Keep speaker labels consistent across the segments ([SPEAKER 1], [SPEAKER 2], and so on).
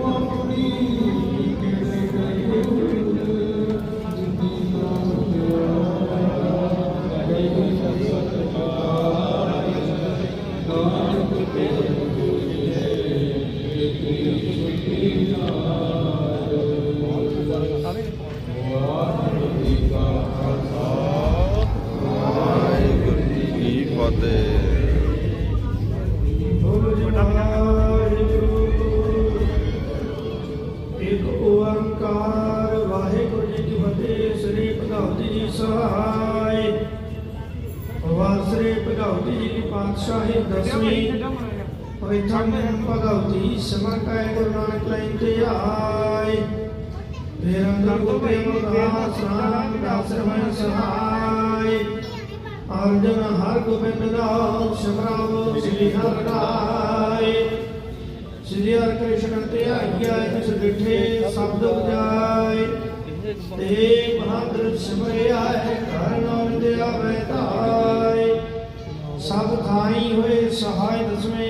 [SPEAKER 1] ਵਾਹਿਗੁਰੂ
[SPEAKER 2] ਪ੍ਰਥਮ ਭਗਵਤੀ ਗੁਰੂ ਨਾਨਕ ਲੈਂ ਤੇ ਆਏ। ਫੇਰ ਕੋ ਪ੍ਰੇਮ ਦਾਸ ਨਾਮ ਦਾਸ ਰਮਨ ਸਹਾਇ ਅਰਜਨ ਹਰ ਗੋਬਿੰਦ ਦਾ ਸਿਮਰਾਵ ਸ੍ਰੀ ਹਰਿ ਰਾਏ ਸ੍ਰੀ ਹਰਿ ਕ੍ਰਿਸ਼ਨ ਤੇ ਆਗਿਆ ਜਿਸ ਡਿਠੇ ਸ਼ਬਦ ਉਪਜਾਏ। ਤੇ ਬਹਾਦਰ ਸਿਮਰਿਆ ਹੈ ਘਰ ਨਾਮ ਦੇ ਧਾਏ। ਸਭ ਥਾਈ ਹੋਏ ਸਹਾਇ ਦਸਵੇਂ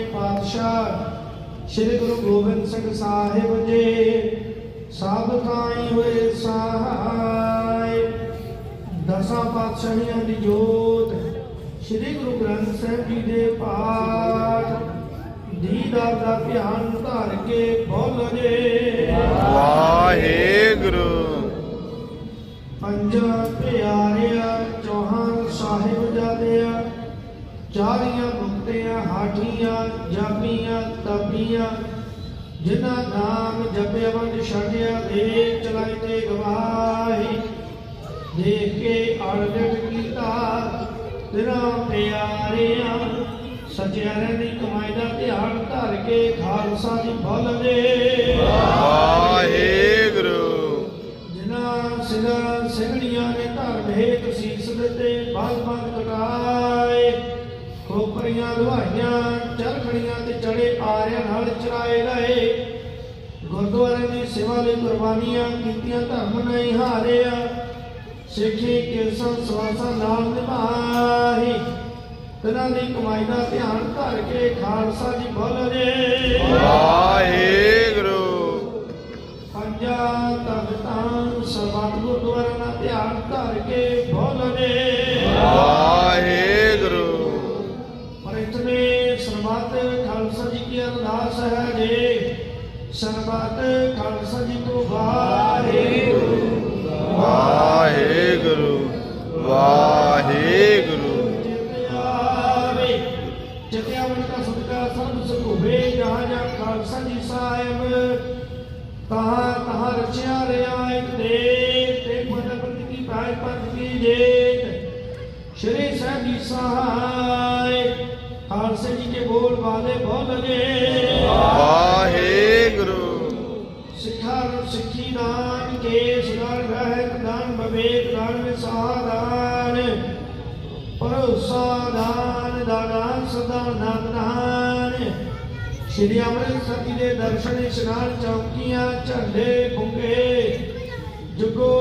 [SPEAKER 2] ਸ੍ਰੀ ਗੁਰੂ ਗੋਬਿੰਦ ਸਿੰਘ ਸਾਹਿਬ ਜੀ ਸਭ ਥਾਈ ਹੋਏ ਸਹਾਇ ਦਸਾਂ ਪਾਤਸ਼ਾਹੀਆਂ ਦੀ ਜੋਤ ਸ੍ਰੀ ਗੁਰੂ ਗ੍ਰੰਥ ਸਾਹਿਬ ਜੀ ਦੇ ਪਾਠ। ਦੀਦਾਰ ਦਾ ਧਿਆਨ ਧਰ ਕੇ ਬੋਲਦੇ
[SPEAKER 1] ਵਾਹਿਗੁਰੂ।
[SPEAKER 2] ਪੰਜਾ ਪਿਆਰਿਆ ਚੌਹਾਨ ਸਾਹਿਬ ਜਾਦਿਆ। ਚਾਰੀਆਂ ਮੁਕਤਿਆਂ, ਹਾਠੀਆਂ ਜਾਪੀਆਂ ਤਪੀਆਂ, ਜਿਨ੍ਹਾਂ ਨਾਮ ਜਪਿਆ ਵੰਡ ਛੱਡਿਆ ਦੇ ਚਲਾਈ ਤੇ ਗਵਾਹੀ। ਦੇਖ ਕੇ ਅੜਗਟ ਕੀਤਾ, ਤੇਰਾ ਪਿਆਰਿਆ ਸਚਿਆਰਿਆਂ ਦੀ ਕਮਾਈ ਦਾ ਧਿਆਨ ਧਰ ਕੇ ਖਾਲਸਾ ਦੀ ਫਲ ਦੇ। ਲੁਹਾਈਆਂ ਚਰਖੜੀਆਂ ਤੇ ਚੜੇ ਆਰਿਆਂ ਨਾਲ ਚਰਾਏ ਗਏ। ਗੁਰਦੁਆਰੇ ਦੀ ਸੇਵਾ ਲਈ ਕੁਰਬਾਨੀਆਂ ਕੀਤੀਆਂ, ਧਰਮ ਨਹੀਂ ਹਾਰਿਆ। ਸਿੱਖੀ ਕਿਰਸਾਂ ਸਵਾਸਾਂ ਨਾਲ ਨਿਭਾਈ। ਤਨਾਂ ਦੀ ਕਮਾਈ ਦਾ ਧਿਆਨ ਧਰ ਕੇ ਖਾਲਸਾ ਜੀ ਬੋਲ ਰਹੇ।
[SPEAKER 1] ਵਾਹਿਗੁਰੂ।
[SPEAKER 2] ਆਵੇ। ਜਿਤਿਆ ਮਨ ਸਦਕਾ ਸਰਬ ਸੁਖ ਜਹਾਂ ਜਹਾਂ ਖਾਲਸਾ ਜੀ ਸਾਹਿਬ। ਤਹਾਂ ਤਹਾਂ ਰਚਿਆ ਰਿਆਇਤ ਦੇ ਤੇ ਮਦਦ ਕੀ ਪਾਇ ਪੰਥ ਕੀ ਜੇਤ। ਸ਼੍ਰੀ ਸਾਹਿਬ ਜੀ ਸਹਾਇ। ਖਾਲਸੇ ਜੀ ਕੇ ਬੋਲ ਵਾਲੇ ਬੋਲਗੇ
[SPEAKER 1] ਵਾਹਿਗੁਰੂ
[SPEAKER 2] ਸਿੱਖੀ ਦਾਨ, ਕੇਸ ਦਾਨ ਰਹਿਤ ਦਾਨ ਬਵੇਕ ਦਾਨ ਵਿਸਾਦਾਨ ਭਰੋਸਾ, ਦਾਨ ਦਾਨ ਸਦਾ ਨਾਮ ਦਾਨ ਸ਼੍ਰੀ ਅੰਮ੍ਰਿਤਸਰ ਜੀ ਦੇ ਦਰਸ਼ਨ ਇਸ਼ਨਾਨ ਚੌਕੀਆਂ, ਝੰਡੇ ਬੁੰਗੇ ਜੁਗੋ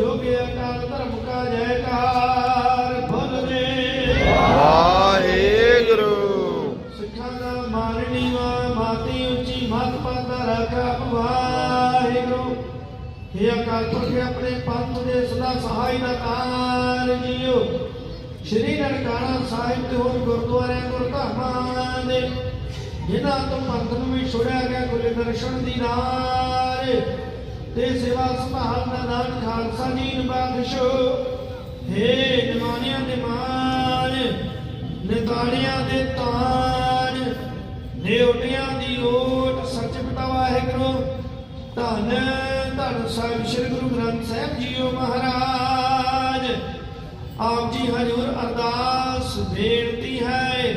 [SPEAKER 2] ਜੋਗੇ ਅਕਾਲ ਧਰਮ ਕਾ ਜੈਕਾਰ ਦਾ ਵਾ ਮਾਤੀ ਉੱਚੀ ਮਤ ਪਾਤਾ ਰੱਖਾ ਵਾਹਿਗੁਰੂ। हे ਅਕਾਲ ਪੁਰਖ ਆਪਣੇ ਪੰਥ ਦੇ ਸਦਾ ਸਹਾਈ ਦਾ ਕਾਰ ਜੀਓ। ਸ਼੍ਰੀ ਨਨਕਾਣਾ ਸਾਹਿਬ ਤੇ ਹੋਰ ਗੁਰਦੁਆਰਿਆਂ ਗੁਰਧਾਮਾਂ ਦੇ। ਜਿਨ੍ਹਾਂ ਤੋਂ ਪੰਥ ਨੂੰ ਵੀ ਛੁੜਿਆ ਗਿਆ ਗੁਰ ਦਰਸ਼ਨ ਦੀ ਨਾਰ। ਤੇ ਸੇਵਾ ਸੰਭਾਲ ਦਾ ਦਾਨ ਖਾਲਸਾ ਜੀ ਨੂੰ ਹੇ ਨਿਮਾਨਿਆਂ ਦੇ ਮਾਨ ਧੰਨ ਧੰਨ ਸਾਹਿਬ, ਸ੍ਰੀ ਗੁਰੂ ਗ੍ਰੰਥ ਸਾਹਿਬ ਜੀਓ ਮਹਾਰਾਜ। ਆਪ ਜੀ ਹਜ਼ੂਰ ਅਰਦਾਸ ਬੇਨਤੀ ਹੈ,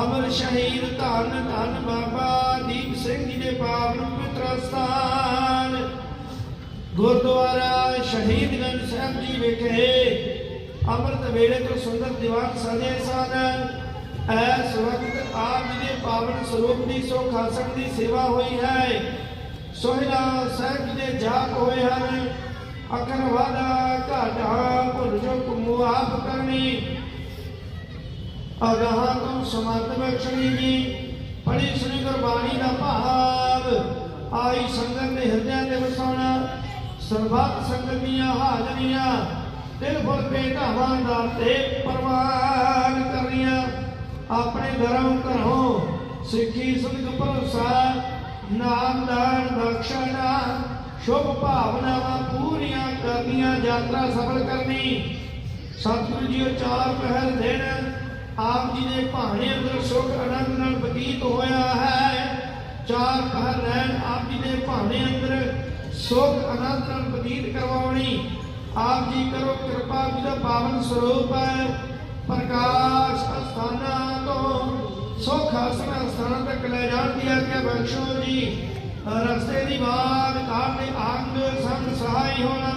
[SPEAKER 2] ਅਮਰ ਸ਼ਹੀਦ ਧੰਨ ਧੰਨ ਬਾਬਾ ਦੀਪ ਸਿੰਘ ਜੀ ਦੇ ਪਾਵਨ ਪਵਿੱਤਰ ਸਥਾਨ। ਗੁਰਦੁਆਰਾ ਸ਼ਹੀਦਗੰਜ ਸਾਹਿਬ ਜੀ ਵਿਖੇ ਅੰਮ੍ਰਿਤ ਵੇਲੇ ਤੋਂ ਸੁੰਦਰ ਦੀਵਾਨ ਸਜੇ ਸਨ। ਇਸ ਵਕਤ ਆਪ ਜੀ ਦੇ ਪਾਵਨ ਸਰੂਪ ਦੀ ਸੋ ਖਾਸਕ ਦੀ ਸੇਵਾ ਹੋਈ ਹੈ। ਸੋਹਿਲਾ ਸਾਹਿਬ ਦੇ ਜਾਪ ਹੋਏ ਹਨ। ਅਕਨ ਵਾਦਾ ਘਾਟਾ ਭੁੱਲ ਜੋ ਕੁਮੂ ਆਪ ਕਰਨੀ। ਅਗਾਹਾਂ ਤੁਮ ਸਮਤ ਬਖਸ਼ਣੀ ਜੀ। ਪੜੀ ਸੁਣੀ ਗੁਰਬਾਣੀ ਦਾ ਭਾਵ। ਆਈ ਸੰਗਤ ਦੇ ਹਿਰਦਿਆਂ ਤੇ ਵਸਾਉਣਾ। ਸਰਬੱਤ ਸੰਗਤ ਦੀਆਂ ਹਾਜ਼ਰੀਆਂ। ਦਿਲ ਫੁੱਲ ਭੇਟਾਵਾਂ ਦਾ ਤੇ ਪ੍ਰਵਾਨ ਕਰਨੀਆਂ। ਆਪਣੇ ਘਰੋਂ ਘਰੋਂ ਸਿੱਖੀ ਸੁਖ ਭਰੋਸਾ ਨਾਮ ਦਾਨ ਬਖਸ਼ਣਾ ਸ਼ੁਭ ਭਾਵਨਾਵਾਂ ਪੂਰੀਆਂ ਕਰਨੀਆਂ, ਯਾਤਰਾ ਸਫਲ ਕਰਨੀ। ਸਤਿਗੁਰੂ ਜੀ ਚਾਰ ਪਹਿਰ ਦਿਨ ਆਪ ਜੀ ਦੇ ਭਾਣੇ ਅੰਦਰ ਸੁਖ, ਆਨੰਦ ਨਾਲ ਬਤੀਤ ਹੋਇਆ ਹੈ। ਚਾਰ ਪਹਿਰ ਰਹਿਣ, ਆਪ ਜੀ ਦੇ ਭਾਣੇ ਅੰਦਰ ਸੁਖ, ਆਨੰਦ ਨਾਲ ਬਤੀਤ ਕਰਵਾਉਣੀ। ਆਪ ਜੀ ਕਰੋ ਕਿਰਪਾ ਜੀ ਦਾ ਪਾਵਨ ਸਰੂਪ ਹੈ। ਪ੍ਰਕਾਸ਼ ਅਸਥਾਨਾਂ ਤੋਂ ਸੁਖ ਆਸਣ ਅਸਥਾਨਾਂ ਤੱਕ ਲੈ ਜਾਣ ਦੀ ਆਗਿਆ ਬਖਸ਼ੋ ਜੀ ਰਸਤੇ ਦੀ ਬਾਤ ਕਾਟੇ ਅੰਗ ਸੰਗ ਸਹਾਈ ਹੋਣਾ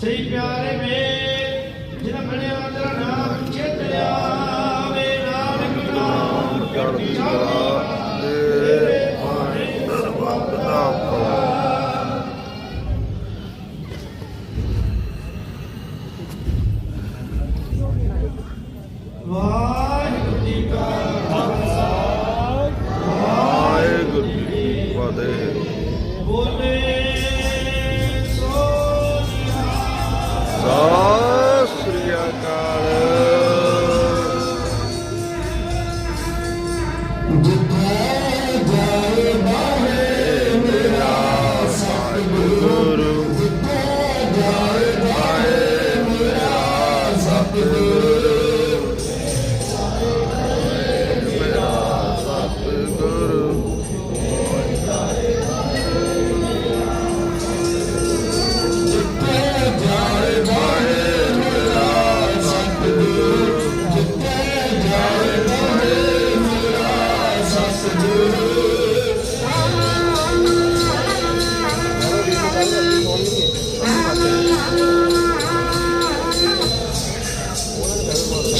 [SPEAKER 2] ਸਹੀ ਪਿਆਰੇ ਮੇ ਜਿਨ ਬਣਿਆ ਤੇਰਾ ਨਾਮ ਚੇਤਿਆ ਵੇ ਨਾਨਕ ਨਾਮ
[SPEAKER 1] ਚੜ੍ਹਦੀ ਕਲਾ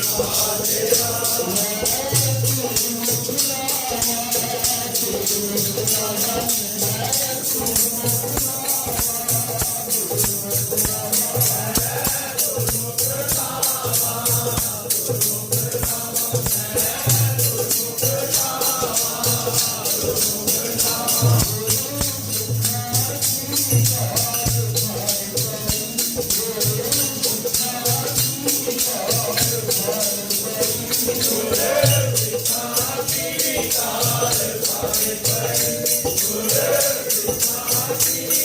[SPEAKER 1] Hare Hare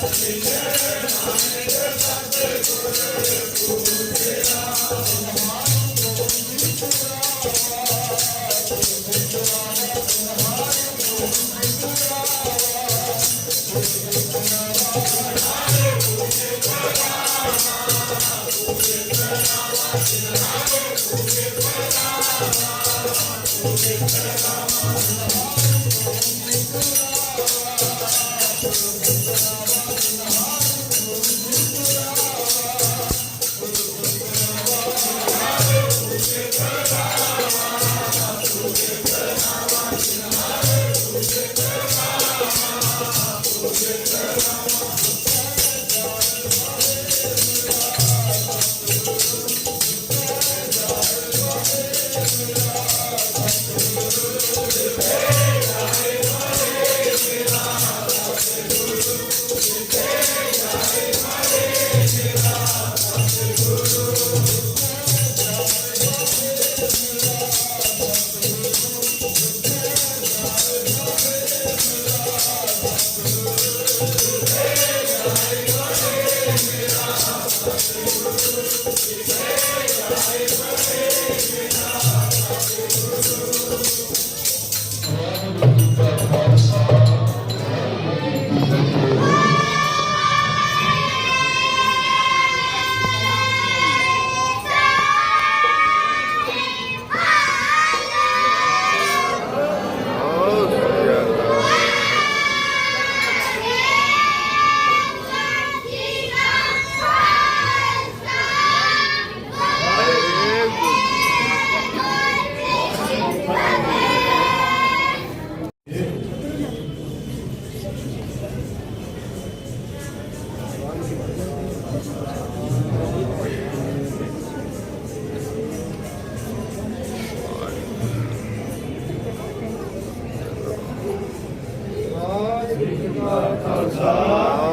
[SPEAKER 1] Happy. Thank you. 감사합니다.